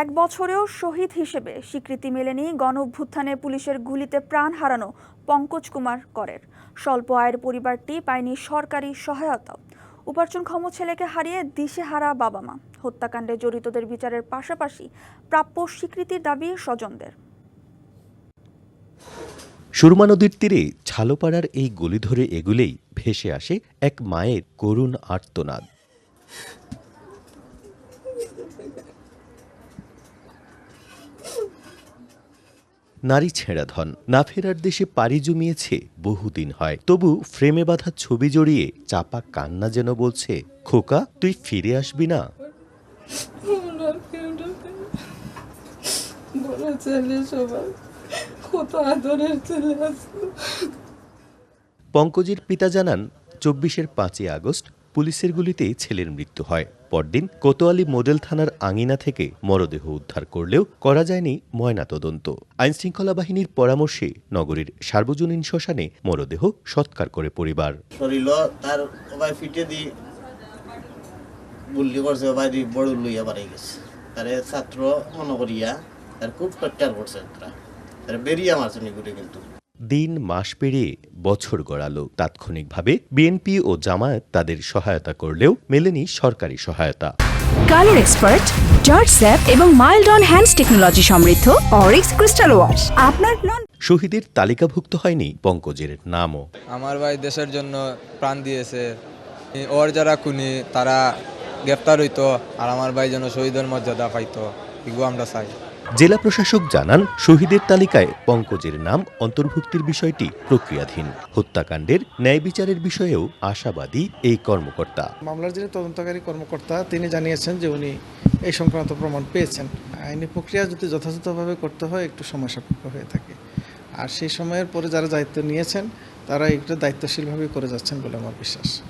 এক বছরেও শহীদ হিসেবে স্বীকৃতি মেলেনি গণ অভ্যুত্থানে পুলিশের গুলিতে প্রাণ হারানো পঙ্কজ কুমার করের। স্বল্প আয়ের পরিবারটি পায়নি সরকারি সহায়তা উপার্জনক্ষম ছেলেকে হারিয়ে দিশেহারা বাবা মা হত্যাকাণ্ডে জড়িতদের বিচারের পাশাপাশি প্রাপ্য স্বীকৃতির দাবি স্বজনদের। সুরমা নদীর তীরে ছালোপাড়ার এই গলি ধরে এগুলেই ভেসে আসে এক মায়ের করুণ আর্তনাদ। নারী ছেঁড়া ধন। না ফেরার দেশে পাড়ি জমিয়েছে বহুদিন হয়। তবু ফ্রেমে বাঁধা ছবি জড়িয়ে চাপা কান্না যেন বলছে খোকা তুই ফিরে আসবি না? পঙ্কজের পিতা জানান চব্বিশের পাঁচই আগস্ট পুলিশের গুলিতে ছেলের মৃত্যু হয়। পরদিন কোতোয়ালি মডেল থানার আঙিনা থেকে মরদেহ উদ্ধার করলেও করা যায়নি ময়নাতদন্ত। আইনশৃঙ্খলা বাহিনীর পরামর্শে নগরীর সার্বজনীন শ্মশানে মরদেহ সৎকার করে পরিবার। তার বড় লইয়া গেছে। তারে ছাত্র মনে করিয়া তার খুব করছে তারা বেরিয়ে কিন্তু। দিন মাস পেরিয়ে বছর গড়ালো। তাৎক্ষণিকভাবে বিএনপি ও জামায়াত তাদের সহায়তা করলেও মেলেনি সরকারি সহায়তা। কালার এক্সপার্ট জর্জ স্যাপ এবং মাইল্ড অন হ্যান্ডস টেকনোলজি সমৃদ্ধ অরিক্স ক্রিস্টাল ওয়াশ। আপনার লন শহীদের তালিকাভুক্ত হয়নি পঙ্কজের নামও। আমার ভাই দেশের জন্য প্রাণ দিয়েছে। ওর যারা খুনি তারা গ্রেপ্তার হইতো আর আমার ভাই যেন শহীদের মর্যাদা পাইতো এগুলো আমরা চাই। জেলা প্রশাসক জানান, শহীদের তালিকায় পঙ্কজের নাম, অন্তর্ভুক্তির বিষয়টি প্রক্রিয়াধীন। হত্যাকাণ্ডের ন্যায় বিচারের বিষয়েও আশাবাদী এই কর্মকর্তা। মামলার যিনি তদন্তকারী কর্মকর্তা, তিনি জানিয়েছেন যে উনি এই সংক্রান্ত প্রমাণ পেয়েছেন। আইনি প্রক্রিয়া যদি যথাযথভাবে করতে হয়, একটু সাপেক্ষ হয়ে থাকে। আর সেই সময়ের পরে যারা দায়িত্ব নিয়েছেন, তারা একটু দায়িত্বশীলভাবে করে যাচ্ছেন বলে আমার বিশ্বাস।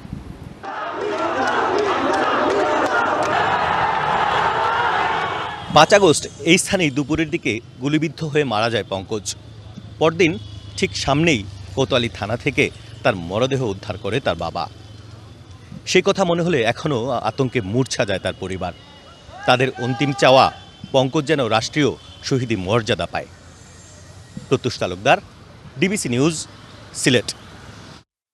পাঁচ আগস্ট এই স্থানেই দুপুরের দিকে গুলিবিদ্ধ হয়ে মারা যায় পঙ্কজ। পরদিন ঠিক সামনেই কোতোয়ালি থানা থেকে তার মরদেহ উদ্ধার করে তার বাবা। সেই কথা মনে হলে এখনও আতঙ্কে মূর্ছা যায় তার পরিবার। তাদের অন্তিম চাওয়া পঙ্কজ যেন রাষ্ট্রীয় শহীদি মর্যাদা পায়। Pratyush Talukdar, DBC news, Sylhet.